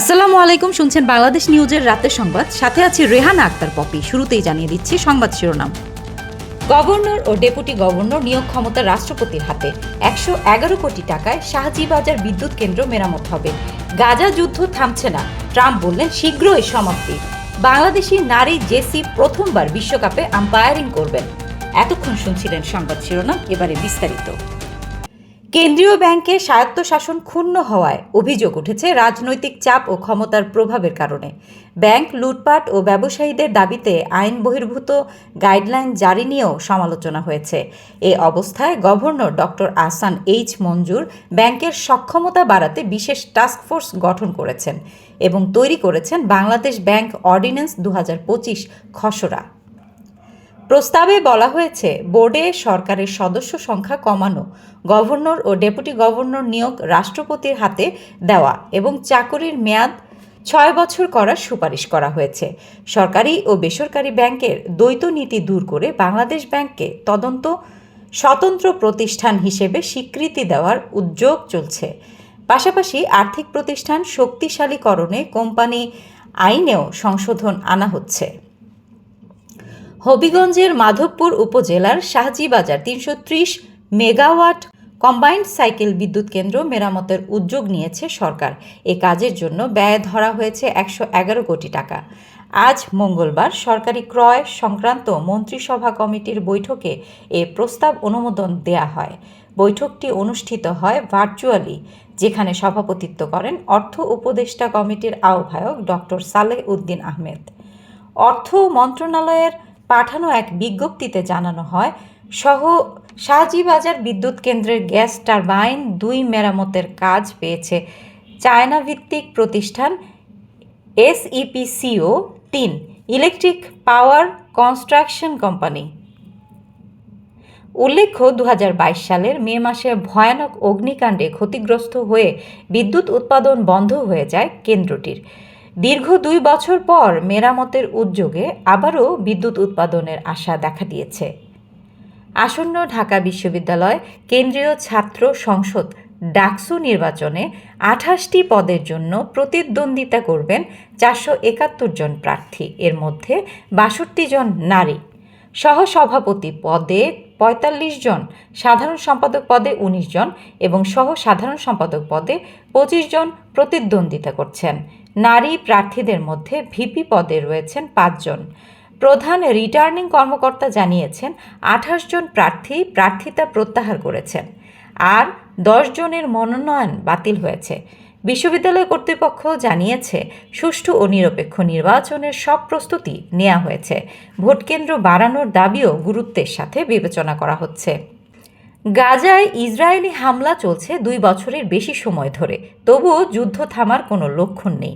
আসসালামু আলাইকুম, শুনছেন বাংলাদেশ নিউজের রাতের সংবাদ। সাথে আছি রেহানা আক্তার পপি। শুরুতেই জানিয়ে দিচ্ছি সংবাদ শিরোনাম। গভর্নর ও ডেপুটি গভর্নর নিয়োগ ক্ষমতা রাষ্ট্রপতির হাতে। একশো এগারো কোটি টাকায় শাহজিবাজার বিদ্যুৎ কেন্দ্র মেরামত হবে। গাজা যুদ্ধ থামছে না। ট্রাম্প বললেন, শীঘ্রই সমাপ্তি। বাংলাদেশি নারী জেসি প্রথমবার বিশ্বকাপে আম্পায়ারিং করবেন। এতক্ষণ শুনছিলেন সংবাদ শিরোনাম, এবারে বিস্তারিত। কেন্দ্রীয় ব্যাংকে স্বায়ত্তশাসন ক্ষুণ্ণ হওয়ায় অভিযোগ উঠেছে রাজনৈতিক চাপ ও ক্ষমতার প্রভাবের কারণে। ব্যাংক, লুটপাট ও ব্যবসায়ীদের দাবিতে আইন বহির্ভূত গাইডলাইন জারি নিয়েও সমালোচনা হয়েছে। এ অবস্থায় governor doctor Ahsan H Mansur ব্যাংকের সক্ষমতা বাড়াতে বিশেষ টাস্কফোর্স গঠন করেছেন এবং তৈরি করেছেন বাংলাদেশ ব্যাংক অর্ডিন্যান্স দু হাজার পঁচিশ খসড়া। প্রস্তাবে বলা হয়েছে, বোর্ডে সরকারের সদস্য সংখ্যা কমানো, গভর্নর ও ডেপুটি গভর্নর নিয়োগ রাষ্ট্রপতির হাতে দেওয়া এবং চাকরির মেয়াদ ছয় বছর করার সুপারিশ করা হয়েছে। সরকারি ও বেসরকারি ব্যাংকের দ্বৈত নীতি দূর করে বাংলাদেশ ব্যাংককে তদন্ত স্বতন্ত্র প্রতিষ্ঠান হিসেবে স্বীকৃতি দেওয়ার উদ্যোগ চলছে। পাশাপাশি আর্থিক প্রতিষ্ঠান শক্তিশালীকরণে কোম্পানি আইনেও সংশোধন আনা হচ্ছে। হবিগঞ্জের মাধবপুর উপজেলার শাহজিবাজার তিনশো ত্রিশ মেগাওয়াট কম্বাইন্ড সাইকেল বিদ্যুৎ কেন্দ্র মেরামতের উদ্যোগ নিয়েছে সরকার। এ কাজের জন্য ব্যয় ধরা হয়েছে একশো এগারো কোটি টাকা। আজ মঙ্গলবার সরকারি ক্রয় সংক্রান্ত মন্ত্রিসভা কমিটির বৈঠকে এ প্রস্তাব অনুমোদন দেয়া হয়। বৈঠকটি অনুষ্ঠিত হয় ভার্চুয়ালি, যেখানে সভাপতিত্ব করেন অর্থ উপদেষ্টা কমিটির আহ্বায়ক ডক্টর সালেহ উদ্দিন আহমেদ। অর্থ মন্ত্রণালয়ের পাঠানো এক বিজ্ঞপ্তিতে জানানো হয়, সহ শাহজিবাজার বিদ্যুৎ কেন্দ্রের গ্যাস টারবাইন দুই মেরামতের কাজ পেয়েছে। চায়না ভিত্তিক প্রতিষ্ঠান এসইপিসিও তিন, ইলেকট্রিক পাওয়ার কনস্ট্রাকশন কোম্পানি। উল্লেখ্য দু হাজার বাইশ সালের মে মাসে ভয়ানক অগ্নিকাণ্ডে ক্ষতিগ্রস্ত হয়ে বিদ্যুৎ উৎপাদন বন্ধ হয়ে যায় কেন্দ্রটির। দীর্ঘ দুই বছর পর মেরামতের উদ্যোগে আবারও বিদ্যুৎ উৎপাদনের আশা দেখা দিয়েছে। আসন্ন ঢাকা বিশ্ববিদ্যালয় কেন্দ্রীয় ছাত্র সংসদ ডাকসু নির্বাচনে আঠাশটি পদের জন্য প্রতিদ্বন্দ্বিতা করবেন চারশো একাত্তর জন প্রার্থী। এর মধ্যে বাষট্টি জন নারী। সহসভাপতি পদে পঁয়তাল্লিশ জন, সাধারণ সম্পাদক পদে উনিশ জন এবং সহ সাধারণ সম্পাদক পদে পঁচিশ জন প্রতিদ্বন্দ্বিতা করছেন। নারী প্রার্থীদের মধ্যে ভিপি পদে রয়েছেন পাঁচজন। প্রধান রিটার্নিং কর্মকর্তা জানিয়েছেন, আঠাশ জন প্রার্থী প্রার্থিতা প্রত্যাহার করেছেন আর দশ জনের মনোনয়ন বাতিল হয়েছে। বিশ্ববিদ্যালয় কর্তৃপক্ষ জানিয়েছে, সুষ্ঠু ও নিরপেক্ষ নির্বাচনের সব প্রস্তুতি নেওয়া হয়েছে। ভোটকেন্দ্র বাড়ানোর দাবিও গুরুত্বের সাথে বিবেচনা করা হচ্ছে। গাজায় ইসরায়েলি হামলা চলছে দুই বছরের বেশি সময় ধরে। তবুও যুদ্ধ থামার কোনো লক্ষণ নেই।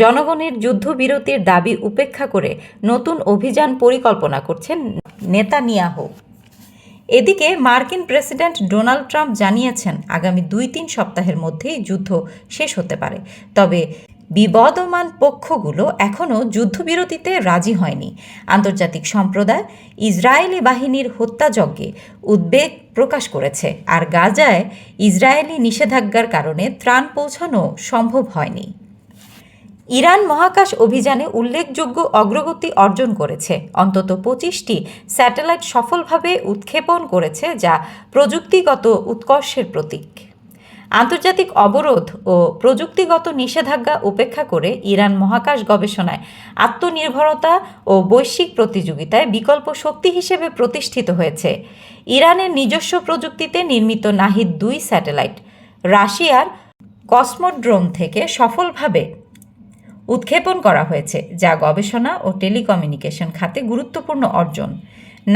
জনগণের যুদ্ধবিরতির দাবি উপেক্ষা করে নতুন অভিযান পরিকল্পনা করছেন নেতানিয়াহু। এদিকে মার্কিন প্রেসিডেন্ট ডোনাল্ড ট্রাম্প জানিয়েছেন, আগামী দুই তিন সপ্তাহের মধ্যেই যুদ্ধ শেষ হতে পারে। তবে বিবদমান পক্ষগুলো এখনও যুদ্ধবিরতিতে রাজি হয়নি। আন্তর্জাতিক সম্প্রদায় ইসরায়েলি বাহিনীর হত্যাযজ্ঞে উদ্বেগ প্রকাশ করেছে আর গাজায় ইসরায়েলি নিষেধাজ্ঞার কারণে ত্রাণ পৌঁছানো সম্ভব হয়নি। ইরান মহাকাশ অভিযানে উল্লেখযোগ্য অগ্রগতি অর্জন করেছে। অন্তত পঁচিশটি স্যাটেলাইট সফলভাবে উৎক্ষেপণ করেছে যা প্রযুক্তিগত উৎকর্ষের প্রতীক। আন্তর্জাতিক অবরোধ ও প্রযুক্তিগত নিষেধাজ্ঞা উপেক্ষা করে ইরান মহাকাশ গবেষণায় আত্মনির্ভরতা ও বৈশ্বিক প্রতিযোগিতায় বিকল্প শক্তি হিসেবে প্রতিষ্ঠিত হয়েছে। ইরানের নিজস্ব প্রযুক্তিতে নির্মিত নাহিদ দুই স্যাটেলাইট, রাশিয়ার কসমোড্রোম থেকে সফলভাবে উৎক্ষেপণ করা হয়েছে, যা গবেষণা ও টেলিকমিউনিকেশন খাতে গুরুত্বপূর্ণ অর্জন।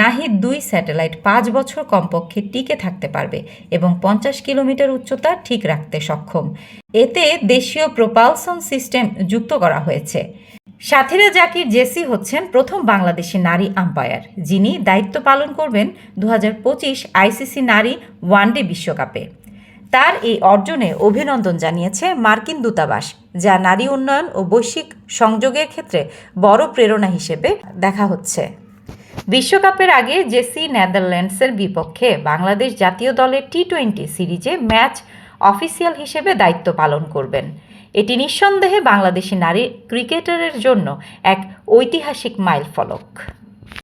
নাহিদ দুই স্যাটেলাইট পাঁচ বছর কমপক্ষে টিকে থাকতে পারবে এবং পঞ্চাশ কিলোমিটার উচ্চতা ঠিক রাখতে সক্ষম। এতে দেশীয় প্রোপালসন সিস্টেম যুক্ত করা হয়েছে। সাথীরা জাকির জেসি হচ্ছেন প্রথম বাংলাদেশি নারী আম্পায়ার, যিনি দায়িত্ব পালন করবেন দু হাজার পঁচিশ আইসিসি নারী ওয়ানডে বিশ্বকাপে। তার এই অর্জনে অভিনন্দন জানিয়েছে মার্কিন দূতাবাস, যা নারী উন্নয়ন ও বৈশ্বিক সংযোগের ক্ষেত্রে বড় প্রেরণা হিসেবে দেখা হচ্ছে। বিশ্বকাপের আগে জেসি নেদারল্যান্ডসের বিপক্ষে বাংলাদেশ জাতীয় দলের টি টোয়েন্টি সিরিজে ম্যাচ অফিসিয়াল হিসেবে দায়িত্ব পালন করবেন। এটি নিঃসন্দেহে বাংলাদেশি নারী ক্রিকেটারের জন্য এক ঐতিহাসিক মাইলফলক।